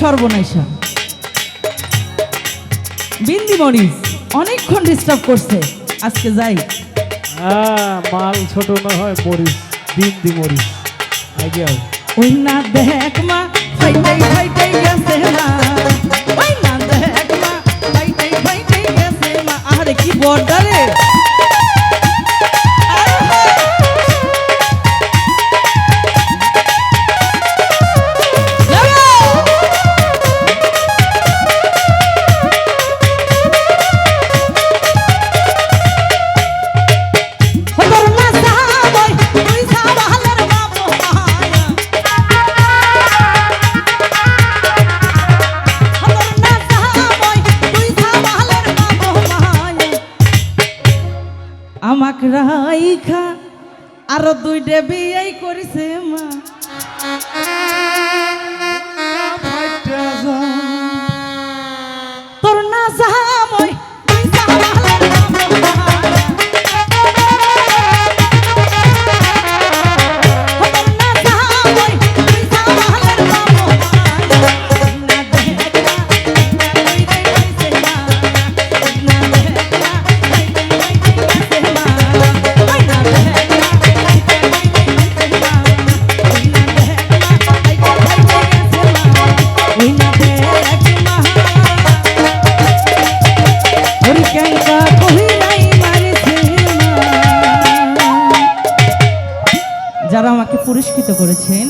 সর্বনাশা। বিন্দি মরিস অনেকক্ষণ ডিস্টার্ব করছে। আজকে যাই। হ্যাঁ মাল ছোট না হয় মরিস দিন দি মরিস আগে ওই না দেখ মা। আরে কি বর্ডারে? আমাক রাইখা আর দুই ডেবি এই করিছে মা। যারা আমাকে পুরস্কৃত করেছেন।